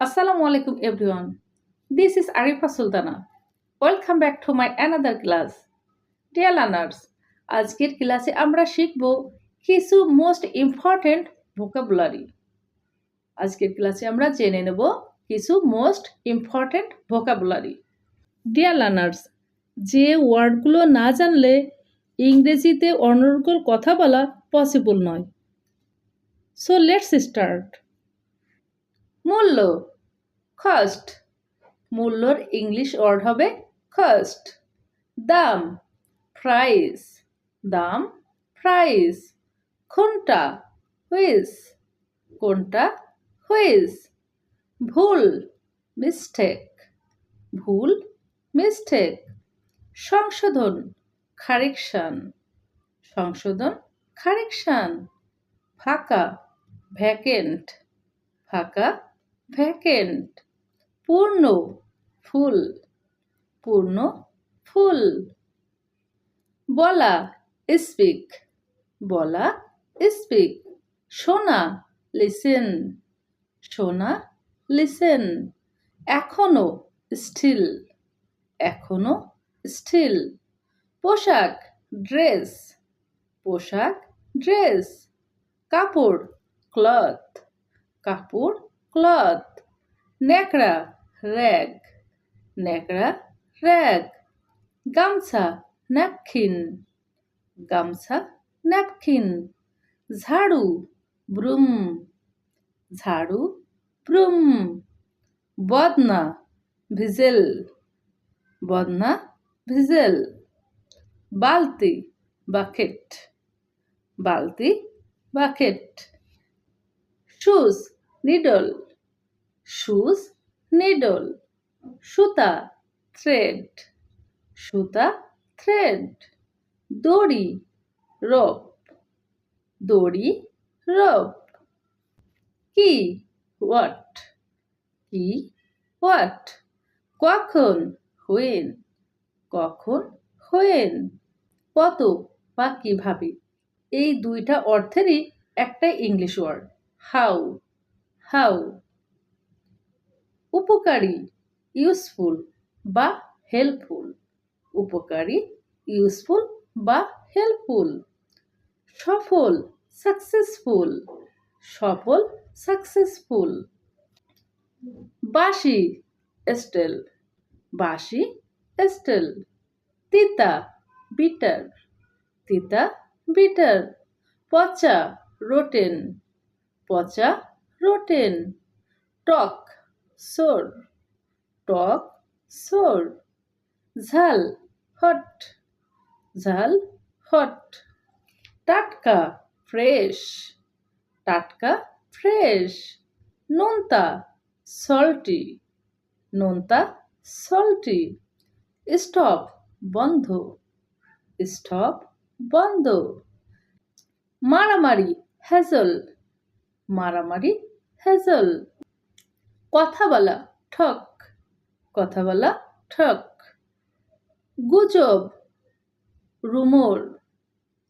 Assalamu alaikum everyone. This is Arifa Sultana. Welcome back to my another class. Dear learners, আজকের ক্লাসে আমরা শিখব কিছু মোস্ট ইম্পর্টেন্ট ভোকাবুলারি আজকের ক্লাসে আমরা জেনে নেব কিছু most important vocabulary dear learners যে ওয়ার্ডগুলো না জানলে ইংরেজিতে অনর্গল কথা বলা পসিবল নয় সো লেটস স্টার্ট মূল্য? কস্ট মূল্যর ইংলিশ ওয়ার্ড হবে কস্ট দাম? প্রাইস দাম? প্রাইস কোনটা? হুইস কোনটা? হুইস ভুল? মিস্টেক ভুল? মিস্টেক সংশোধন? কারেকশন সংশোধন? কারেকশন ফাঁকা? ভ্যাকেন্ট ফাঁকা? ভ্যাকেন্ট পূর্ণ, ফুল পূর্ণ, ফুল। বলা স্পিক বলা স্পিক শোনা লিসেন শোনা লিসেন এখনও স্টিল এখনও স্টিল পোশাক ড্রেস পোশাক ড্রেস কাপড় ক্লথ কাপড় ক্লথ ন্যাকড়া র্যাগ ন্যাকড়া র্যাগ গামছা ন্যাপকিন গামছা ন্যাপকিন ঝাড়ু ব্রুম ঝাড়ু ব্রুম বদনা ভিজেল বদনা ভিজেল বালতি বাকেট বালতি বাকেট শুজ নিডল শুজ নিডল সুতা থ্রেড সুতা থ্রেড দড়ি রোপ দড়ি রোপ কি হোয়াট কি হোয়াট কখন হোয়েন কখন হোয়েন কত, বা কীভাবে? এই দুইটা অর্থেরই একটা ইংলিশ ওয়ার্ড হাউ হাউ উপকারী ইউজফুল বা হেল্পফুল উপকারী ইউজফুল বা হেল্পফুল সফল সাকসেসফুল সফল সাকসেসফুল বাসি স্টেল বাসি স্টেল তিতা বিটার তিতা বিটার পচা রোটেন পচা রোটেন টক সোর টক সোর ঝাল হট ঝাল হট, টাটকা ফ্রেশ টাটকা ফ্রেশ নোনতা সল্টি নোনতা সল্টি স্টপ বন্ধ স্টপ বন্ধ, মারামারি হ্যাজল মারামারি হ্যাজল কথা বলা, ঠক। কথা বলা, ঠক। গুজব, রুমোর।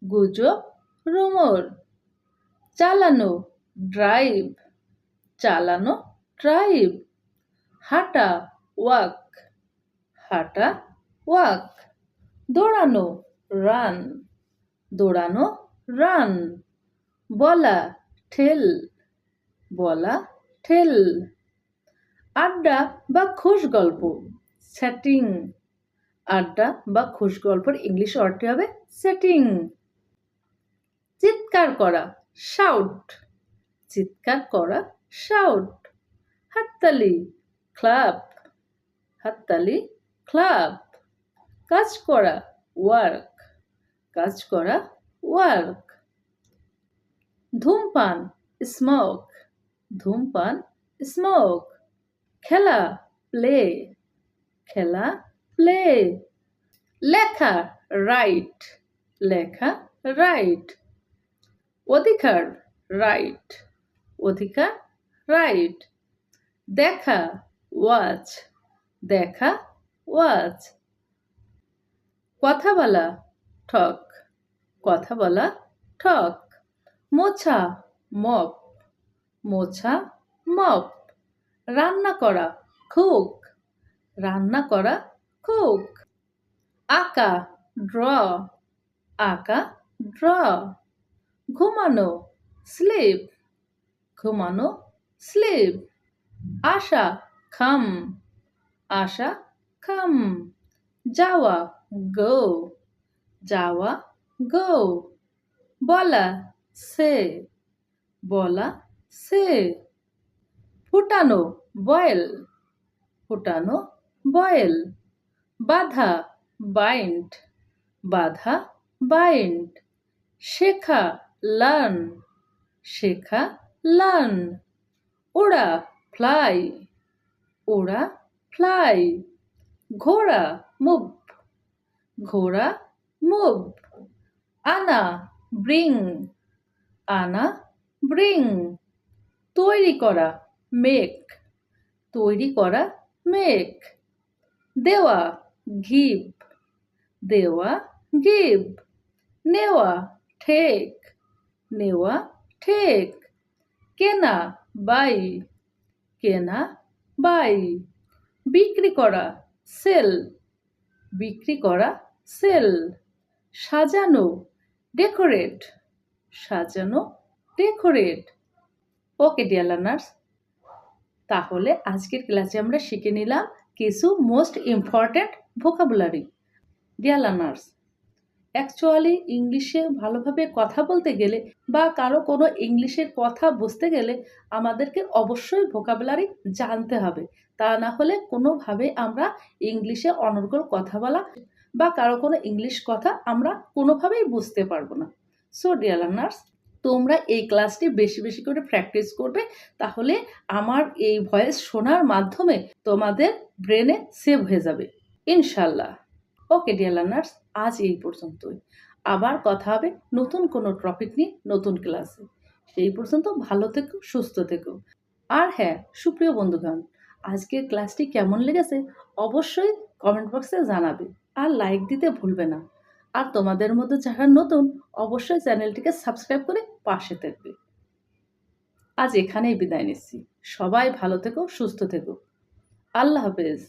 গুজব, রুমোর। চালানো ড্রাইভ চালানো ড্রাইভ হাঁটা ওয়াক হাঁটা ওয়াক দৌড়ানো রান দৌড়ানো রান বলা, ঠেল। বলা, ঠেল। আড্ডা বা খোশ গল্প সেটিং আড্ডা বা খোশ গল্পের ইংলিশ অর্থে হবে সেটিং চিৎকার করা শাউট চিৎকার করা শাউট হাততালি ক্লাব হাততালি ক্লাব কাজ করা ওয়ার্ক কাজ করা ওয়ার্ক ধূমপান স্মোক ধূমপান স্মোক খেলা প্লে খেলা প্লে লেখা রাইট লেখা রাইট অধিকার রাইট অধিকার রাইট দেখা ওয়াচ দেখা ওয়াচ কথা বলা ঠক কথা বলা ঠক মোছা মপ মোছা মপ রান্না করা কুক রান্না করা কুক আঁকা ড্র আঁকা ড্র ঘুমানো স্লিপ ঘুমানো স্লিপ আশা, খাম আশা, খাম, যাওয়া গো যাওয়া গো বলা, সে বলা, সে। ফুটানো বয়েল ফুটানো বয়েল। বাধা, বাইন্ড বাধা, বাইন্ড। শেখা, লার্ন শেখা, লার্ন। ওড়া, ফ্লাই ওড়া, ফ্লাই। ঘোড়া, মুভ ঘোড়া, মুভ। আনা, ব্রিং আনা, ব্রিং। তৈরি করা মেক তৈরি করা মেক দেওয়া গিভ দেওয়া গিভ নেওয়া, ঠেক। নেওয়া, ঠেক। কেনা, বাই। কেনা, বাই। বিক্রি করা, সেল। বিক্রি করা, সেল। সাজানো, ডেকোরেট। সাজানো, ডেকোরেট। ওকে, ডিয়ার লার্নার্স তাহলে আজকের ক্লাসে আমরা শিখে নিলাম কিছু most important vocabulary dear learners actually ইংলিশে ভালোভাবে কথা বলতে গেলে বা কারও কোনো ইংলিশের কথা বুঝতে গেলে আমাদেরকে অবশ্যই ভোকাবুলারি জানতে হবে। তা না হলে কোনোভাবে আমরা ইংলিশে অনর্গল কথা বলা বা কারও কোনো ইংলিশ কথা আমরা কোনোভাবেই বুঝতে পারব না। সো ডিয়ার লার্নার্স তোমরা এই ক্লাসটি বেশি বেশি করে প্র্যাকটিস করবে, তাহলে আমার এই ভয়েস শোনার মাধ্যমে তোমাদের ব্রেনে সেভ হয়ে যাবে। ইনশাল্লাহ ওকে ডিয়ার লার্নার্স আজ এই পর্যন্তই। আবার কথা হবে নতুন কোনো টপিক নিয়ে নতুন ক্লাসে সেই পর্যন্ত ভালো থেকো, সুস্থ থেকো। আর হ্যাঁ সুপ্রিয় বন্ধুগণ, আজকের ক্লাসটি কেমন লেগেছে? অবশ্যই কমেন্ট বক্সে জানাবে। আর লাইক দিতে ভুলবে না। আর তোমাদের মধ্যে যারা নতুন, অবশ্যই চ্যানেলটিকে সাবস্ক্রাইব করে পাশে থাকবে। আজ এখানেই বিদায় নিচ্ছি। সবাই ভালো থেকো, সুস্থ থেকো। আল্লাহ হাফেজ।